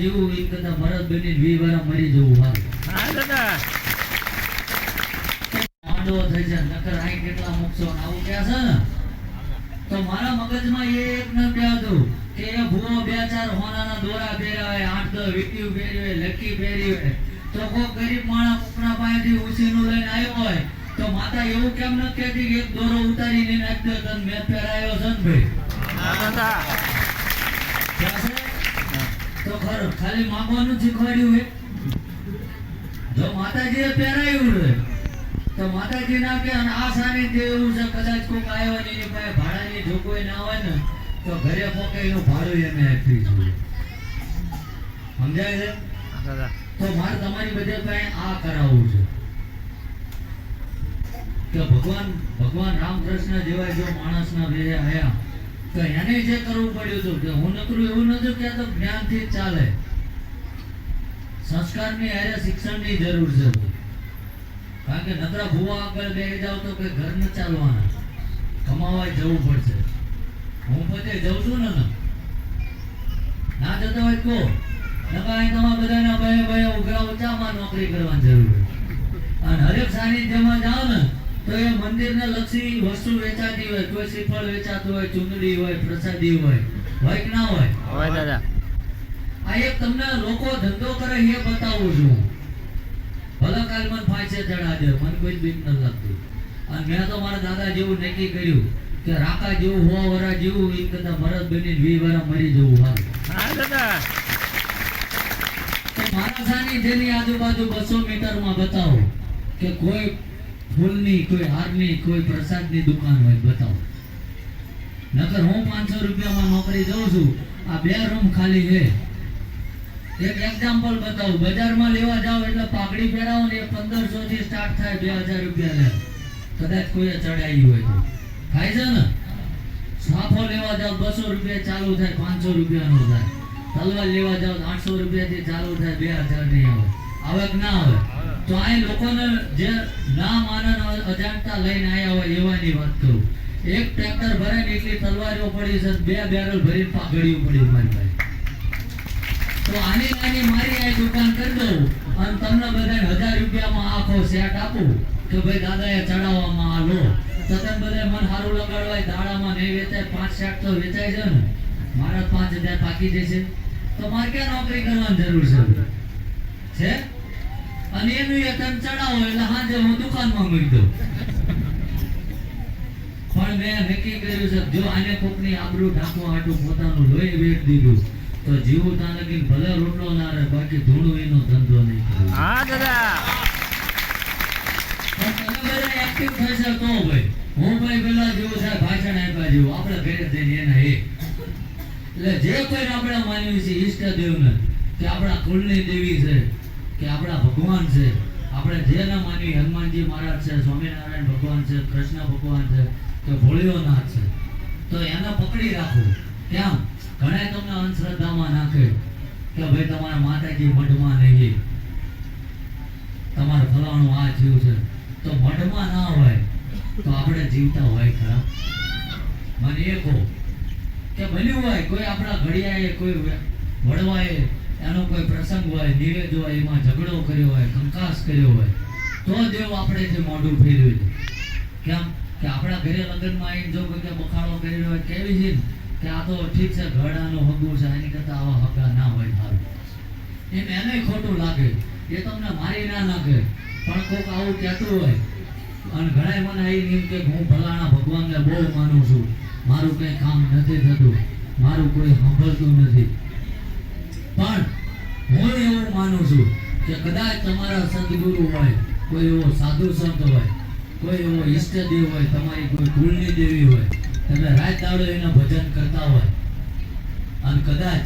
જીવું એક કદા મરદ બની વી વાર મરી જવું હાલ હા દાદા. થઈ છે નકર આઈ કેટલા મૂકશો આવું કે છે ને. તો મારા મગજમાં એક ન હતું કે એ ભૂવો બે ચાર હોનાના દોરા પહેર્યા હોય આઠ દસ વીટીયું પહેરી હોય લકી પહેરી હોય. તો કોઈ ગરીબ માણસ ઉપના પાસેથી ઉછીનું લઈને આવ્યો હોય તો માતા એવું કેમ ન કહેતી કે એક દોરો ઉતારીને નાખ દો તને મેં પહેરાયો છે ને ભાઈ? તો ખરો ખાલી માંગવાનું શીખવાડ્યું હે. જો માતાજીએ પહેરાયું છે તો માતાજી ના કે આ સારી જે એવું છે કદાચ કોઈક આવ્યો ને એની પાસે ભાડાની જોગવાઈ ના હોય ને તો ઘરે પોકે એનું ભાડું એને આપી જોઈએ. સમજાય છે? તો મારે તમારી બધે પાસે આ કરાવવું છે. કે ભગવાન ભગવાન રામકૃષ્ણ જેવા જો માણસના વેહે આયા તો એને જે કરવું પડ્યું હતું કે હું નકરું એવું નતું કહેતો, જ્ઞાનથી જ ચાલે. સંસ્કારની હારે શિક્ષણની જરૂર છે કારણ કે નકરા ભૂવા આગળ બેસી જાવ તો કે ઘર ન ચાલવાના. કમાવા જવું પડશે. હું પોતે જઉં છું ને ને. જતો હોય કો નકા અહીં તમારા બધાના ભય ભય ઉઘરા ઉચામાં નોકરી કરવાની જરૂર અને હરેક સાનિધ્યમાં જાઓ ને તો એ મંદિરને લક્ષી વસ્તુ વેચાતી હોય કોઈ શ્રીફળ વેચાતું હોય ચુંદડી હોય પ્રસાદી હોય હોય કે ના હોય? હોય દાદા. આ એક તમને લોકો ધંધો કરે એ બતાવું છું. ભલે કાલ મન ફાંસે ચડાડે મન કોઈ બીક ન લાગતું. અને મેં તો મારા દાદા જેવું નક્કી કર્યું કે રાકા જેવું હો વરા જેવું એ કરતા મરદ બની વી વરા મરી જવું હા દાદા. મારા સાનિધ્યની આજુબાજુ બસો મીટરમાં બતાવો કે કોઈ ફૂલની કોઈ હારની, કોઈ પ્રસાદની દુકાન હોય, બતાવો. નકર હું પાંચસો રૂપિયામાં નોકરી જઉં છું, આ બે રૂમ ખાલી છે. એક એક્ઝામ્પલ બતાવું, બજારમાં લેવા જાવ એટલે પાઘડી પહેરાવો ને પંદરસો થી સ્ટાર્ટ થાય, બે હજાર રૂપિયા લે. કદાચ કોઈએ ચડાવી હોય તો. થાય છે ને? સાફો લેવા જાવ બસો રૂપિયા ચાલુ થાય, પાંચસો રૂપિયાનો થાય. તલવાર લેવા જાવ આઠસો રૂપિયાથી ચાલુ થાય, બે હજાર નહીં આવે. આવે કે ના આવે? તો આ લોકોને જે ના માનન અજાણતા લઈને આવ્યા હોય એવાની વાત કરું. એક ટ્રેક્ટર ભરે એટલી તલવારીઓ પડી છે બે બેરલ ભરીને પાઘડીઓ પડી મારી ભાઈ તો આની નાની મારી આ દુકાન કરી દઉં અને તમને બધાને હજાર રૂપિયામાં આખો સેટ આપું કે ભાઈ દાદાએ ચડાવવામાં આ લો તો તમે બધા મન સારું લગાડવાય, દાડામાં નહીં વેચાય, પાંચ સેટ તો વેચાય છે ને. મારા પાંચ હજાર પાકી જશે. તો મારે ક્યાં નોકરી કરવાની જરૂર છે? છે? અને એનું એ તમે ચડાવો એટલે સાંજે હું દુકાનમાં મૂકી દઉં પણ મેં નક્કી કર્યું છે જો આને કોકની આબરૂ ઢાંકવા હાટું પોતાનું લોહી વેટ દીધું તો જીવું તા લગી ભલે રોટલો ના રહે બાકી ધૂણું એનો ધંધો નહીં. હા દાદા. પણ તમે બધા active થશો તો ભાઈ. હું ભાઈ પેલા જેવો સાહેબ ભાષણ આપ્યા જેવું. આપણે ઘરે જઈને એના એ. એટલે જે કોઈ આપણે માનવી છે ઈષ્ટદેવને કે આપણા કુળની દેવી છે કે આપણા ભગવાન છે. આપણે જે ન માનવી, હનુમાનજી મહારાજ છે, સ્વામિનારાયણ ભગવાન છે, કૃષ્ણ ભગવાન છે કે ભોળિયોનાથ છે. તો એને પકડી રાખો. કેમ? ઘણા તમને અંધશ્રદ્ધામાં નાખે કે ભાઈ તમારા માતાજી મઢમાં નહીં. તમારે ફલાણું આ જીવ છે. તો મઢમાં ના હોય, તો આપણે જીવતા હોય ખરા. મને એ કહો કે બન્યું હોય, કોઈ આપણા ઘડિયાએ, કોઈ વડવાએ એનો કોઈ પ્રસંગ હોય નિવેદ હોય, એમાં ઝઘડો કર્યો હોય કંકાસ કર્યો હોય, તો દેવ જે મોઢું ફેરવ્યું છે કેમ? કે આપણા ઘરે લગ્નમાં આવીને જો કોઈ બખાડો કર્યો હોય, કેવી છે કે આ તો ઠીક છે ઘડાનો હગું છે એની કરતા આવા હગા ના હોય સારું. એમ એને ખોટું લાગે. એ તમને મારી ના નાખે પણ કોઈક આવું કહેતું હોય. અને ઘણા મને આવી એમ કે હું ભલાણા ભગવાનને બહુ માનું છું. મારું કંઈ કામ નથી થતું. મારું કોઈ સાંભળતું નથી. પણ હું એવું માનું છું કે કદાચ તમારા સદગુરુ હોય, કોઈ એવો સાધુ સંત હોય, કોઈ એવો ઈષ્ટદેવ હોય, તમારી કોઈ કુળની દેવી હોય, તમે રાત દાડો એના ભજન કરતા હોય, અને કદાચ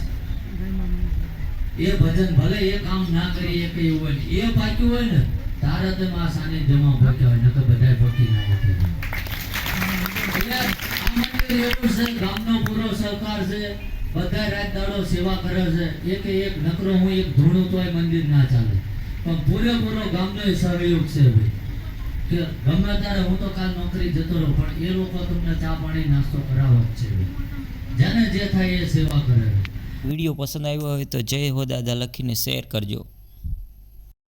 એ ભજન ભલે એ કામ ના કરી શકે એવું હોય, એ પાક્યું હોય ને, તારે તમે આ સાનિધ્યમાં પહોંચ્યા હોય, નકર બધાય પહોંચી ના એટલે ગામનો પૂરો સહકાર છે બધા રાત દાડો સેવા કરે છે. એક એક નકરો, હું એક ધૂણું તોય મંદિર ના ચાલે. પણ પૂરેપૂરો ગામનો સહયોગ છે ભાઈ. કે ગમે ત્યારે હું તો કાલ નોકરી જતો રહું, પણ એ લોકો તમને ચા પાણી નાસ્તો કરાવે જ છે જેને જે થાય એ સેવા કરે. વીડિયો પસંદ આવ્યો હોય તો જય હો દાદા લખીને શેર કરજો.